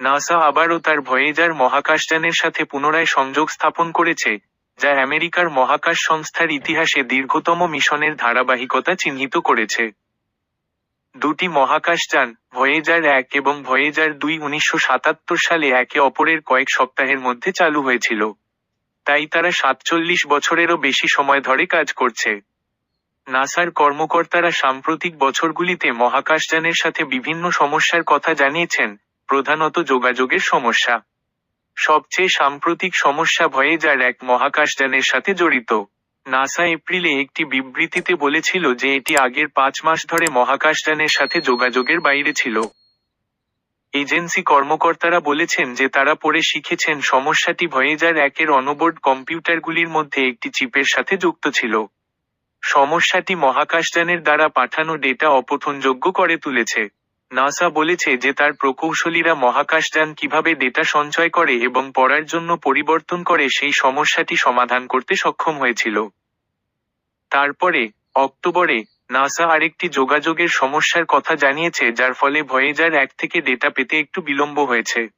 NASA আবারও তার Voyager মহাকাশযানের সাথে পুনরায় সংযোগ স্থাপন করেছে, যা আমেরিকার মহাকাশ সংস্থার ইতিহাসে দীর্ঘতম মিশনের ধারাবাহিকতা চিহ্নিত করেছে। দুটি মহাকাশযান, ভয়েজার এক এবং ভয়েজার দুই উনিশশো সাতাত্তর সালে একে অপরের কয়েক সপ্তাহের মধ্যে চালু হয়েছিল। তাই তারা সাতচল্লিশ বছরেরও বেশি সময় ধরে কাজ করছে। নাসার কর্মকর্তারা সাম্প্রতিক বছরগুলিতে মহাকাশযানের সাথে বিভিন্ন সমস্যার কথা জানিয়েছেন, প্রধানত যোগাযোগের সমস্যা। সবচেয়ে সাম্প্রতিক সমস্যা ভয়ে যার এক মহাকাশযানের সাথে জড়িত। নাসা এপ্রিলে একটি বিবৃতিতে বলেছিল যে এটি আগের পাঁচ মাস ধরে মহাকাশযানের সাথে যোগাযোগের বাইরে ছিল। এজেন্সি কর্মকর্তারা বলেছেন যে তারা পরে শিখেছেন সমস্যাটি ভয়েজার একের অনবোর্ড কম্পিউটারগুলির মধ্যে একটি চিপের সাথে যুক্ত ছিল। সমস্যাটি মহাকাশযানের দ্বারা পাঠানো ডেটা অপঠনযোগ্য করে তুলেছে। নাসা বলেছে যে তার প্রকৌশলীরা মহাকাশযান কীভাবে ডেটা সঞ্চয় করে এবং পড়ার জন্য পরিবর্তন করে সেই সমস্যাটি সমাধান করতে সক্ষম হয়েছিল। তারপরে, অক্টোবরে, নাসা আরেকটি যোগাযোগের সমস্যার কথা জানিয়েছে যার ফলে ভয়েজার এক থেকে ডেটা পেতে একটু বিলম্ব হয়েছে।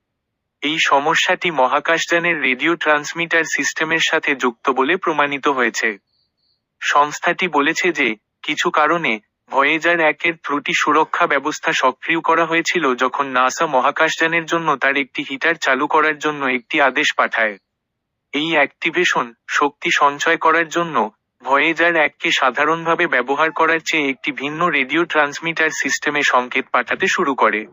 এই সমস্যাটি মহাকাশযানের রেডিও ট্রান্সমিটার সিস্টেমের সাথে যুক্ত বলে প্রমাণিত হয়েছে। সংস্থাটি বলেছে যে, কিছু কারণে, ভয়েজার একের ত্রুটি সুরক্ষা ব্যবস্থা সক্রিয় করা হয়েছিল যখন নাসা মহাকাশযানের জন্য তার একটি হিটার চালু করার জন্য একটি আদেশ পাঠায়। এই অ্যাক্টিভেশন, শক্তি সঞ্চয় করার জন্য, ভয়েজার এককে সাধারণভাবে ব্যবহার করার চেয়ে একটি ভিন্ন রেডিও ট্রান্সমিটার সিস্টেমে সংকেত পাঠাতে শুরু করে।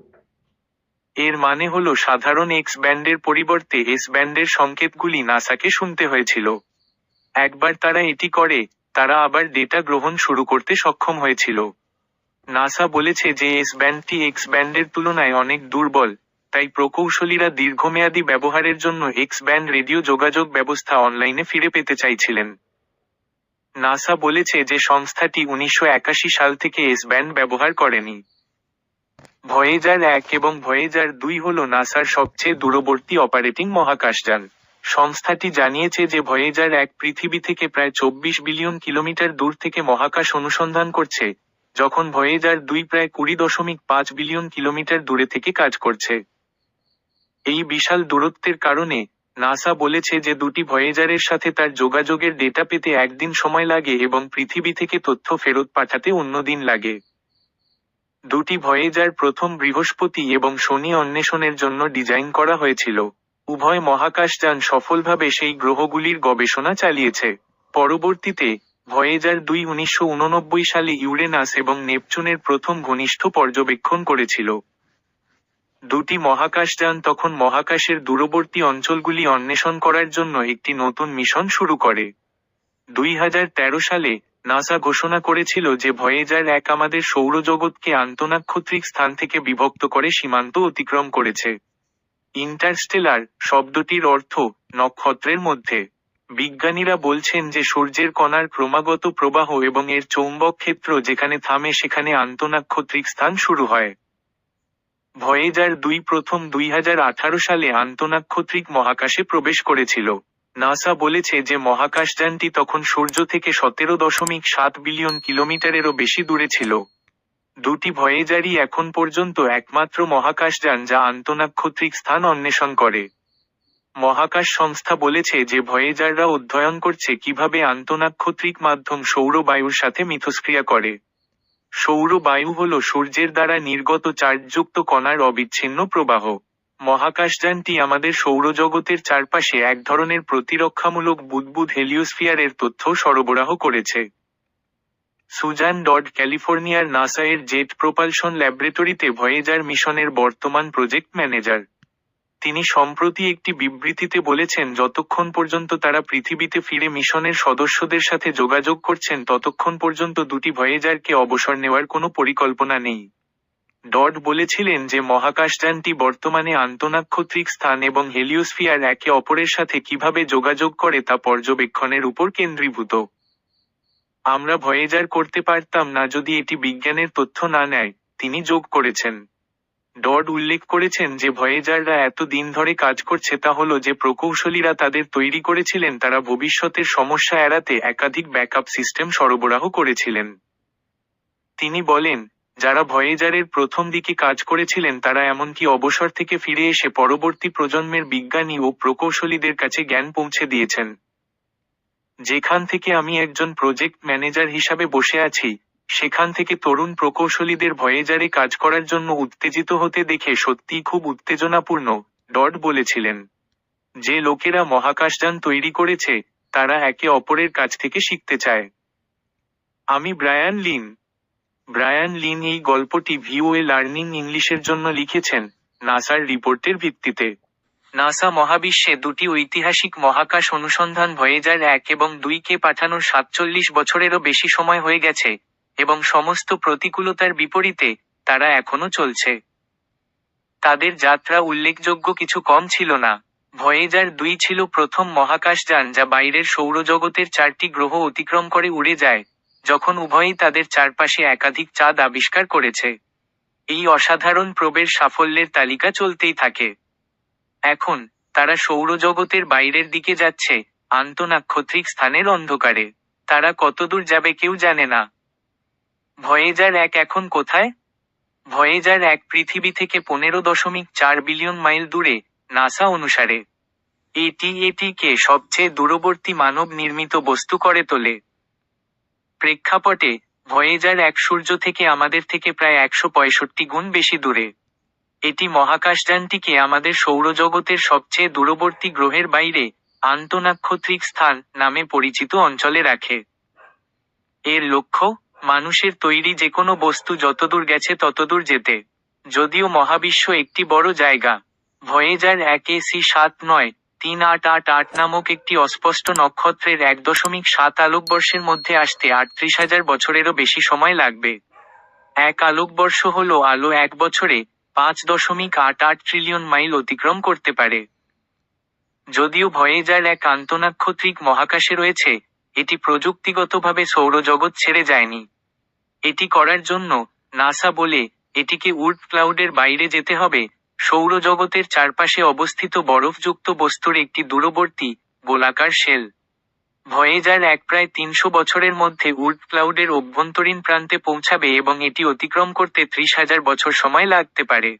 এর মানে হল সাধারণ এক্স ব্যান্ডের পরিবর্তে এস ব্যান্ডের সংকেতগুলি নাসাকে শুনতে হয়েছিল। একবার তারা এটি করে, তারা আবার ডেটা গ্রহণ শুরু করতে সক্ষম হয়েছিল। নাসা বলেছে যে এস ব্যান্ডটি এক্স ব্যান্ডের তুলনায় অনেক দুর্বল, তাই প্রকৌশলীরা দীর্ঘমেয়াদী ব্যবহারের জন্য এক্স ব্যান্ড রেডিও যোগাযোগ ব্যবস্থা অনলাইনে ফিরে পেতে চাইছিলেন। নাসা বলেছে যে সংস্থাটি উনিশশো একাশি সাল থেকে এস ব্যান্ড ব্যবহার করেনি। ভয়েজার এক এবং ভয়েজার দুই হল নাসার সবচেয়ে দূরবর্তী অপারেটিং মহাকাশযান। সংস্থাটি জানিয়েছে যে ভয়েজার এক পৃথিবী থেকে প্রায় চব্বিশ বিলিয়ন কিলোমিটার দূর থেকে মহাকাশ অনুসন্ধান করছে, যখন ভয়েজার দুই প্রায় কুড়ি দশমিক পাঁচ বিলিয়ন কিলোমিটার দূরে থেকে কাজ করছে। এই বিশাল দূরত্বের কারণে, নাসা বলেছে যে দুটি ভয়েজারের সাথে তার যোগাযোগের ডেটা পেতে একদিন সময় লাগে এবং পৃথিবী থেকে তথ্য ফেরত পাঠাতে অন্য দিন লাগে। দুটি ভয়েজার প্রথম বৃহস্পতি এবং শনি অন্বেষণের জন্য ডিজাইন করা হয়েছিল। উভয় মহাকাশযান সফলভাবে সেই গ্রহগুলির গবেষণা চালিয়েছে। পরবর্তীতে, ভয়েজার দুই উনিশশো সালে ইউরেনাস এবং নেপচুনের প্রথম ঘনিষ্ঠ পর্যবেক্ষণ করেছিল। দুটি মহাকাশযান তখন মহাকাশের দূরবর্তী অঞ্চলগুলি অন্বেষণ করার জন্য একটি নতুন মিশন শুরু করে। দুই হাজার তেরো সালে, নাসা ঘোষণা করেছিল যে ভয়েজার এক আমাদের সৌরজগৎকে আন্তনাক্ষত্রিক স্থান থেকে বিভক্ত করে সীমান্ত অতিক্রম করেছে। ইন্টারস্টেলার, শব্দটির অর্থ, নক্ষত্রের মধ্যে। বিজ্ঞানীরা বলছেন যে সূর্যের কণার ক্রমাগত প্রবাহ এবং এর চৌম্বক ক্ষেত্র যেখানে থামে সেখানে আন্তনাক্ষত্রিক স্থান শুরু হয়। ভয়েজার দুই প্রথম দুই হাজার আঠারো সালে আন্তনাক্ষত্রিক মহাকাশে প্রবেশ করেছিল। নাসা বলেছে যে মহাকাশযানটি তখন সূর্য থেকে সতেরো দশমিক সাত বিলিয়ন কিলোমিটারেরও বেশি দূরে ছিল। দুটি ভয়েজারই এখন পর্যন্ত একমাত্র মহাকাশযান যা আন্তনাক্ষত্রিক স্থান অন্বেষণ করে। মহাকাশ সংস্থা বলেছে যে ভয়েজাররা অধ্যয়ন করছে কীভাবে আন্তঃনাক্ষত্রিক মাধ্যম সৌর বায়ুর সাথে মিথস্ক্রিয়া করে। সৌর বায়ু হল সূর্যের দ্বারা নির্গত চার্জযুক্ত কণার অবিচ্ছিন্ন প্রবাহ। মহাকাশযানটি আমাদের সৌরজগতের চারপাশে এক ধরনের প্রতিরক্ষামূলক বুদবুদ হেলিওস্ফিয়ারের তথ্য সরবরাহ করেছে। সুজান ডড ক্যালিফোর্নিয়ার নাসা এর জেট প্রোপালশন ল্যাবরেটরিতে ভয়েজার মিশনের বর্তমান প্রজেক্ট ম্যানেজার। তিনি সম্প্রতি একটি বিবৃতিতে বলেছেন, যতক্ষণ পর্যন্ত তারা পৃথিবীতে ফিরে মিশনের সদস্যদের সাথে যোগাযোগ করছেন, ততক্ষণ পর্যন্ত দুটি ভয়েজারকে অবসর নেওয়ার কোনো পরিকল্পনা নেই। ডট বলেছিলেন যে, মহাকাশযানটি বর্তমানে আন্তঃনাক্ষত্রিক স্থান এবং হেলিওস্ফিয়ার একে অপরের সাথে কীভাবে যোগাযোগ করে তা পর্যবেক্ষণের উপর কেন্দ্রীভূত। আমরা ভয়েজার করতে পারতাম না যদি এটি বিজ্ঞানের তথ্য না নেয়, তিনি যোগ করেছেন। ডড উল্লেখ করেছেন যে ভয়েজাররা এত দিন ধরে কাজ করছে তা হল যে প্রকৌশলীরা তাদের তৈরি করেছিলেন তারা ভবিষ্যতের সমস্যা এড়াতে একাধিক ব্যাকআপ সিস্টেম সরবরাহ করেছিলেন। তিনি বলেন, যারা ভয়েজারের প্রথম দিকে কাজ করেছিলেন তারা এমনকি অবসর থেকে ফিরে এসে পরবর্তী প্রজন্মের বিজ্ঞানী ও প্রকৌশলীদের কাছে জ্ঞান পৌঁছে দিয়েছেন যেখান থেকে আমি একজন প্রজেক্ট ম্যানেজার হিসাবে বসে আছি, সেখান থেকে তরুণ প্রকৌশলীদের ভয়েজারে কাজ করার জন্য উত্তেজিত হতে দেখে সত্যিই খুব উত্তেজনাপূর্ণ, ডট বলেছিলেন। যে লোকেরা মহাকাশযান তৈরি করেছে, তারা একে অপরের কাছ থেকে শিখতে চায়। আমি ব্রায়ান লিন। ব্রায়ান লিন এই গল্পটি ভিওএ লার্নিং ইংলিশের জন্য লিখেছেন, নাসার রিপোর্টের ভিত্তিতে। নাসা মহাবিশ্বে দুটি ঐতিহাসিক মহাকাশ অনুসন্ধান ভয়েজার এক এবং দুই কে পাঠানোর সাতচল্লিশ বছরেরও বেশি সময় হয়ে গেছে, এবং সমস্ত প্রতিকূলতার বিপরীতে তারা এখনও চলছে। তাদের যাত্রা উল্লেখযোগ্য কিছু কম ছিল না। ভয়েজার দুই ছিল প্রথম মহাকাশযান যা বাইরের সৌরজগতের চারটি গ্রহ অতিক্রম করে উড়ে যায়, যখন উভয়ই তাদের চারপাশে একাধিক চাঁদ আবিষ্কার করেছে। এই অসাধারণ প্রবের সাফল্যের তালিকা চলতেই থাকে। এখন তারা সৌরজগতের বাইরের দিকে যাচ্ছে আন্তনাক্ষত্রিক স্থানের অন্ধকারে। তারা কতদূর যাবে কেউ জানে না। ভয়েজার এক এখন কোথায়? ভয়েজার এক পৃথিবী থেকে পনেরো দশমিক চার বিলিয়ন মাইল দূরে, নাসা অনুসারে। এটি এটিকে সবচেয়ে দূরবর্তী মানব নির্মিত বস্তু করে তোলে। প্রেক্ষাপটে, ভয়েজার এক সূর্য থেকে আমাদের থেকে প্রায় একশো পঁয়ষট্টি গুণ বেশি দূরে। এটি মহাকাশযানটিকে আমাদের সৌরজগতের সবচেয়ে দূরবর্তী গ্রহের বাইরে আন্তনাক্ষত্রিক স্থান নামে পরিচিত অঞ্চলে রাখে। এর লক্ষ্য, মানুষের তৈরি যে কোনো বস্তু যতদূর গেছে ততদূর যেতে। যদিও মহাবিশ্ব একটি বড় জায়গা, ভয়েজার এক এসি সাত নয়, তিন আট আট আট নামক একটি অস্পষ্ট নক্ষত্রের এক দশমিক সাত আলোকবর্ষের মধ্যে আসতে আটত্রিশ হাজার বছরেরও বেশি সময় লাগবে। এক আলোকবর্ষ হল আলো এক বছরে পাঁচ দশমিক আট আট ট্রিলিয়ন মাইল অতিক্রম করতে পারে। যদিও ভয়েজার এক আন্তনাক্ষত্রিক মহাকাশে রয়েছে, এটি প্রযুক্তিগতভাবে সৌরজগৎ ছেড়ে যায়নি। এটি করার জন্য নাসা বলে এটিকে উর্ট ক্লাউডের বাইরে যেতে হবে। সৌরজগতের চারপাশে অবস্থিত বরফযুক্ত বস্তুর একটি দূরবর্তী গোলাকার শেল ভয়েজার এক প্রায় তিনশো বছরের মধ্যে উর্ট ক্লাউডের অভ্যন্তরীণ প্রান্তে পৌঁছাবে এবং এটি অতিক্রম করতে ত্রিশ হাজার বছর সময় লাগতে পারে।